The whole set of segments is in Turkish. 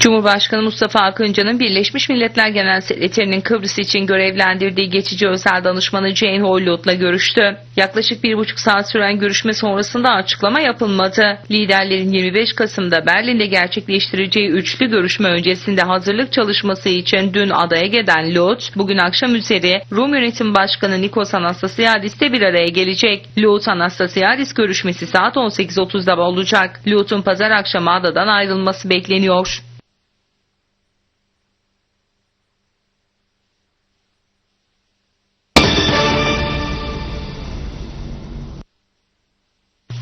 Cumhurbaşkanı Mustafa Akıncı'nın Birleşmiş Milletler Genel Sekreterinin Kıbrıs için görevlendirdiği geçici özel danışmanı Jane Hoylot'la görüştü. Yaklaşık bir buçuk saat süren görüşme sonrasında açıklama yapılmadı. Liderlerin 25 Kasım'da Berlin'de gerçekleştireceği üçlü görüşme öncesinde hazırlık çalışması için dün adaya gelen Lot, bugün akşam üzeri Rum Yönetim Başkanı Nikos Anastasiadis de bir araya gelecek. Lot Anastasiadis görüşmesi saat 18.30'da olacak. Lot'un pazar akşamı adadan ayrılması bekleniyor.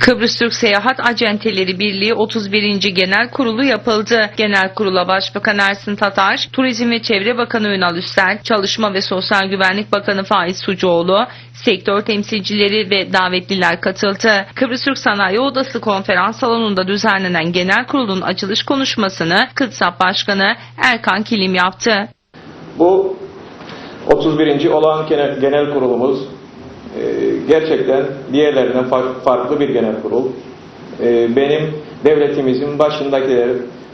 Kıbrıs Türk Seyahat Acenteleri Birliği 31. Genel Kurulu yapıldı. Genel Kurula Başbakan Ersin Tatar, Turizm ve Çevre Bakanı Ünal Üstel, Çalışma ve Sosyal Güvenlik Bakanı Faiz Sucuoğlu, sektör temsilcileri ve davetliler katıldı. Kıbrıs Türk Sanayi Odası konferans salonunda düzenlenen genel kurulun açılış konuşmasını KıTSAP Başkanı Erkan Kilim yaptı. Bu 31. olağan genel, kurulumuz e, gerçekten diğerlerinden far- farklı bir genel kurul. E, benim devletimizin başındakiler,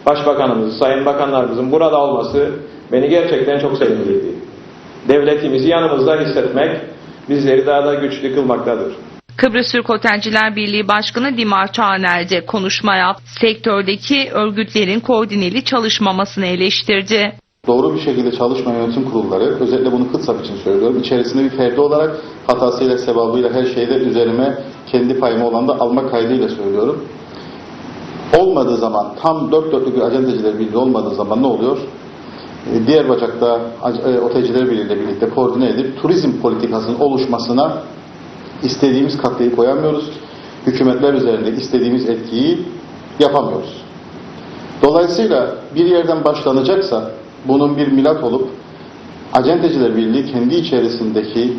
başbakanımız, sayın bakanlarımızın burada olması beni gerçekten çok sevindirdi. Devletimizi yanımızda hissetmek bizleri daha da güçlü kılmaktadır. Kıbrıs Türk Otelciler Birliği Başkanı Dimar Çağner de konuşma yaptı. Sektördeki örgütlerin koordineli çalışmamasını eleştirdi. Doğru bir şekilde çalışmayan yönetim kurulları, özellikle bunu kıtsap için söylüyorum, içerisinde bir ferdi olarak hatasıyla, sebabıyla her şeyde üzerime kendi payımı olan da alma kaydıyla söylüyorum. Olmadığı zaman, tam dört dörtlük bir acenteciler birliği olmadığı zaman ne oluyor? Ee, Diğer bacakta ac- e, otelciler birliğiyle birlikte koordine edip turizm politikasının oluşmasına istediğimiz katkıyı koyamıyoruz. Hükümetler üzerinde istediğimiz etkiyi yapamıyoruz. Dolayısıyla bir yerden başlanacaksa bunun bir milat olup Acenteciler Birliği kendi içerisindeki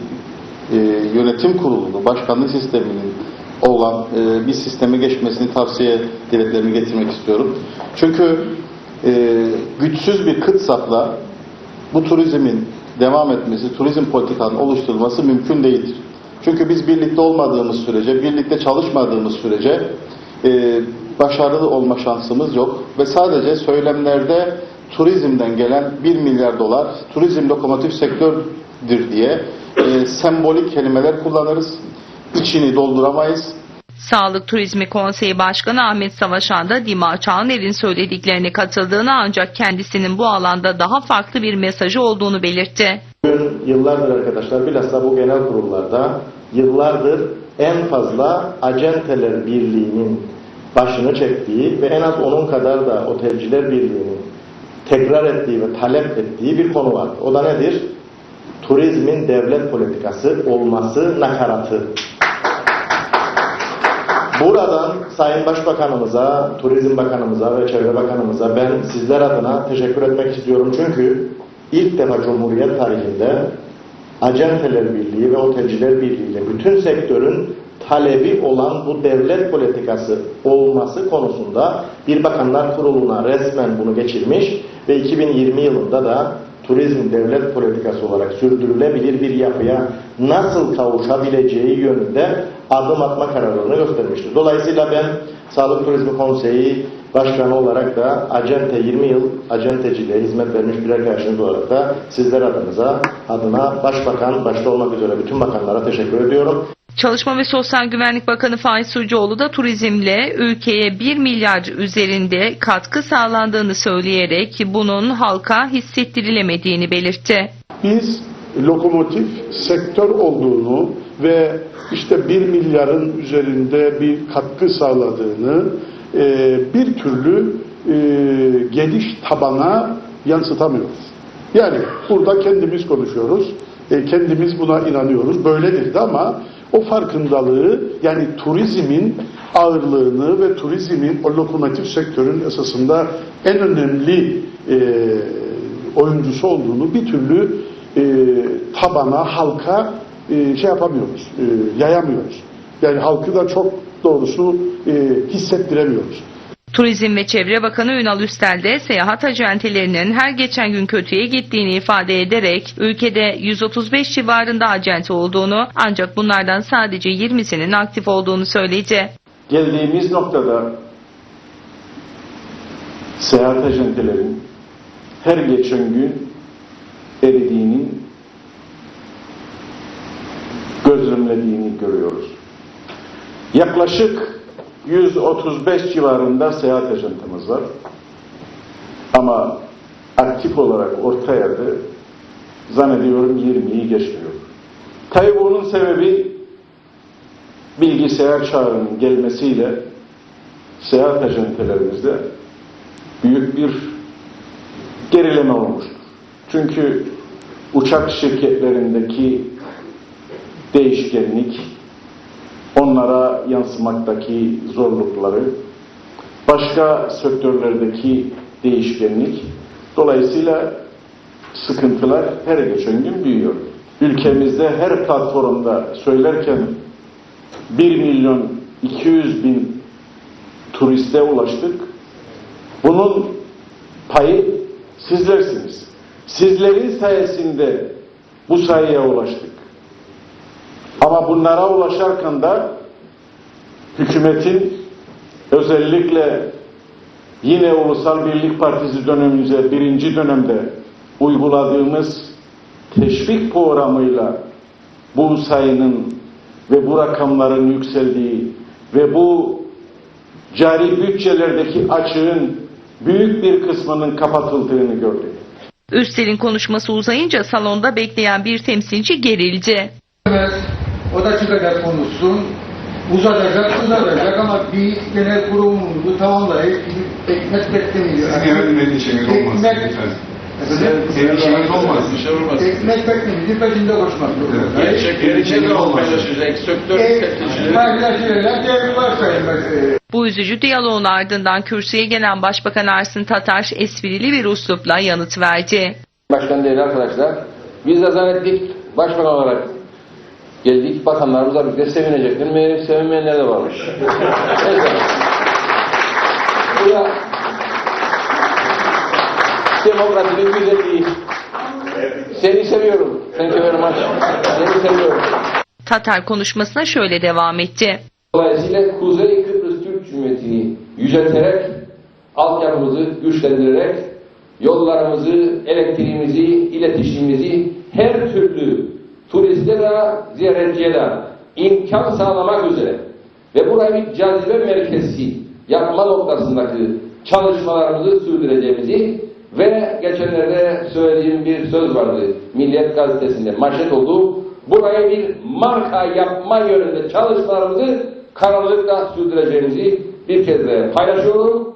e, yönetim kurulunu, başkanlık sisteminin olan e, bir sisteme geçmesini tavsiye dileklerimi getirmek istiyorum. Çünkü e, güçsüz bir kıt sapla bu turizmin devam etmesi, turizm politikanın oluşturulması mümkün değildir. Çünkü biz birlikte olmadığımız sürece, birlikte çalışmadığımız sürece e, başarılı olma şansımız yok. Ve sadece söylemlerde turizmden gelen 1 milyar dolar, turizm lokomotif sektördür diye e, sembolik kelimeler kullanırız. İçini dolduramayız. Sağlık Turizmi Konseyi Başkanı Ahmet Savaşan da Dima Çağner'in söylediklerine katıldığını ancak kendisinin bu alanda daha farklı bir mesajı olduğunu belirtti. Bugün yıllardır arkadaşlar bilhassa bu genel kurullarda yıllardır en fazla acenteler birliğinin başını çektiği ve en az onun kadar da otelciler birliğinin tekrar ettiği ve talep ettiği bir konu var. O da nedir? Turizmin devlet politikası olması nakaratı. Buradan Sayın Başbakanımıza, Turizm Bakanımıza ve Çevre Bakanımıza ben sizler adına teşekkür etmek istiyorum. Çünkü ilk defa Cumhuriyet tarihinde Acenteler Birliği ve Otelciler Birliği ile bütün sektörün talebi olan bu devlet politikası olması konusunda bir bakanlar kuruluna resmen bunu geçirmiş ve 2020 yılında da turizm devlet politikası olarak sürdürülebilir bir yapıya nasıl kavuşabileceği yönünde adım atma kararlarını göstermiştir. Dolayısıyla ben Sağlık Turizmi Konseyi Başkanı olarak da Acente 20 yıl acenteciliğe hizmet vermiş bir arkadaşınız olarak da sizler adınıza adına Başbakan başta olmak üzere bütün bakanlara teşekkür ediyorum. Çalışma ve Sosyal Güvenlik Bakanı Faiz Sucuoğlu da turizmle ülkeye 1 milyar üzerinde katkı sağlandığını söyleyerek bunun halka hissettirilemediğini belirtti. biz lokomotif sektör olduğunu ve işte 1 milyarın üzerinde bir katkı sağladığını e, bir türlü e, geniş tabana yansıtamıyoruz. Yani burada kendimiz konuşuyoruz, e, kendimiz buna inanıyoruz, böyledir de ama o farkındalığı yani turizmin ağırlığını ve turizmin o lokomotif sektörün esasında en önemli e, oyuncusu olduğunu bir türlü e, tabana, halka e, şey yapamıyoruz, e, yayamıyoruz. Yani halkı da çok doğrusu e, hissettiremiyoruz. Turizm ve Çevre Bakanı Ünal Üstel de seyahat acentelerinin her geçen gün kötüye gittiğini ifade ederek ülkede 135 civarında acente olduğunu ancak bunlardan sadece 20'sinin aktif olduğunu söyledi. Geldiğimiz noktada seyahat acentelerin her geçen gün eridiğini gözlemlediğini görüyoruz. Yaklaşık 135 civarında seyahat ajantımız var. Ama aktif olarak orta yerde zannediyorum 20'yi geçmiyor. Tabii bunun sebebi bilgisayar çağının gelmesiyle seyahat acentelerimizde büyük bir gerileme olmuştur. Çünkü uçak şirketlerindeki değişkenlik, onlara yansımaktaki zorlukları, başka sektörlerdeki değişkenlik, dolayısıyla sıkıntılar her geçen gün büyüyor. Ülkemizde her platformda söylerken 1 milyon 200 bin turiste ulaştık. Bunun payı sizlersiniz. Sizlerin sayesinde bu sayıya ulaştık. Ama bunlara ulaşarken de hükümetin özellikle yine Ulusal Birlik Partisi dönemimize birinci dönemde uyguladığımız teşvik programıyla bu sayının ve bu rakamların yükseldiği ve bu cari bütçelerdeki açığın büyük bir kısmının kapatıldığını gördük. Üstel'in konuşması uzayınca salonda bekleyen bir temsilci gerildi. Evet, o da çıkacak konuşsun. Uzatacak, uzatacak ama bir genel kurumumuzu tamamlayıp ekmek beklemiyor. Sizin yönetimde işiniz olmaz. Ekmek? Senin işiniz olmaz. ekmek beklemiyor, peşinde koşmak zorunda. Evet. Senin işiniz olmaz. Paylaşıyorlar, devri varsayılmak. Bu üzücü diyaloğun ardından kürsüye gelen Başbakan Ersin Tataş esprili bir üslupla yanıt verdi. Başkan değerli arkadaşlar, biz de zannettik başbakan olarak geldik, bakanlarımızla birlikte sevinecektir. Meğer sevinmeyenler de varmış. Neyse. Bu da demokrasinin güzelliği. Seni seviyorum. Thank you very much. Seni seviyorum. Tatar konuşmasına şöyle devam etti. Dolayısıyla Kuzey Kıbrıs Türk Cumhuriyeti'ni yücelterek, altyapımızı güçlendirerek, yollarımızı, elektriğimizi, iletişimimizi her türlü turiste de, imkan sağlamak üzere ve burayı bir cazibe merkezi yapma noktasındaki çalışmalarımızı sürdüreceğimizi ve geçenlerde söylediğim bir söz vardı. Milliyet Gazetesi'nde manşet oldu. Burayı bir marka yapma yönünde çalışmalarımızı kararlılıkla sürdüreceğimizi bir kez de paylaşıyorum.